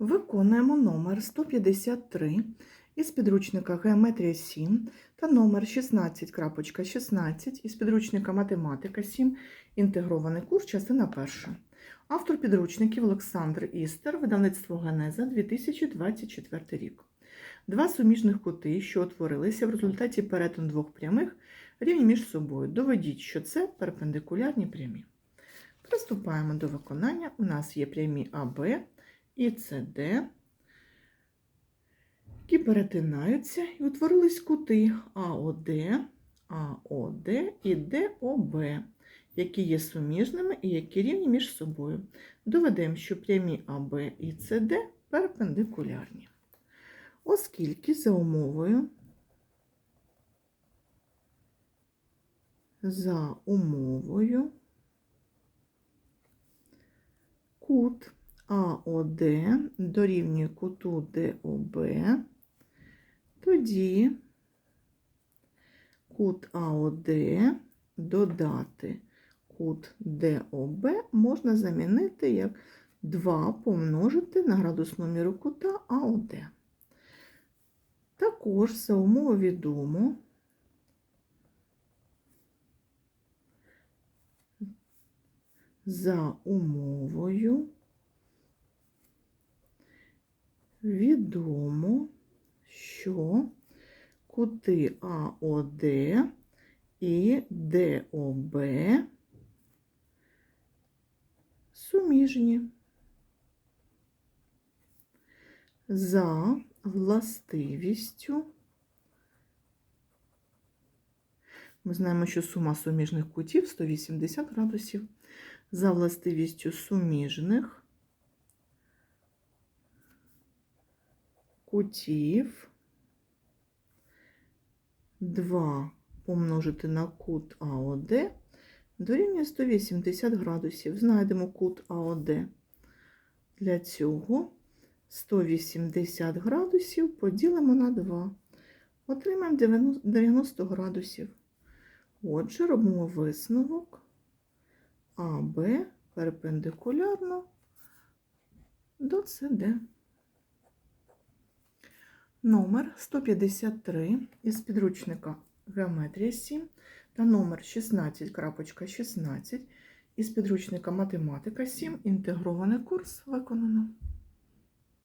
Виконуємо номер 153 із підручника Геометрія 7 та номер 16.16 із підручника Математика 7. Інтегрований курс, частина перша. Автор підручників Олександр Істер, видавництво Генеза 2024 рік. Два суміжних кути, що утворилися в результаті перетину двох прямих, рівні між собою. Доведіть, що це перпендикулярні прямі. Приступаємо до виконання. У нас є прямі АБ і СД, які перетинаються і утворились кути АОД, АОД і ДОБ, які є суміжними і які рівні між собою. Доведемо, що прямі АБ і СД перпендикулярні. Оскільки за умовою за умовою кут АОД дорівнює куту ДОБ, тоді кут АОД додати кут ДОБ можна замінити як 2 помножити на градусну міру кута АОД. Також за умови відомо, за умовою відомо, що кути АОД і ДОБ суміжні. За властивістю. Ми знаємо, що сума суміжних кутів 180 градусів. За властивістю суміжних кутів 2 помножити на кут АОД дорівнює 180 градусів. Знайдемо кут АОД. Для цього 180 градусів поділимо на 2. Отримаємо 90 градусів. Отже, робимо висновок АБ перпендикулярно до СД. Номер 153 із підручника Геометрія 7 та номер 16.16 із підручника Математика 7. Інтегрований курс виконано.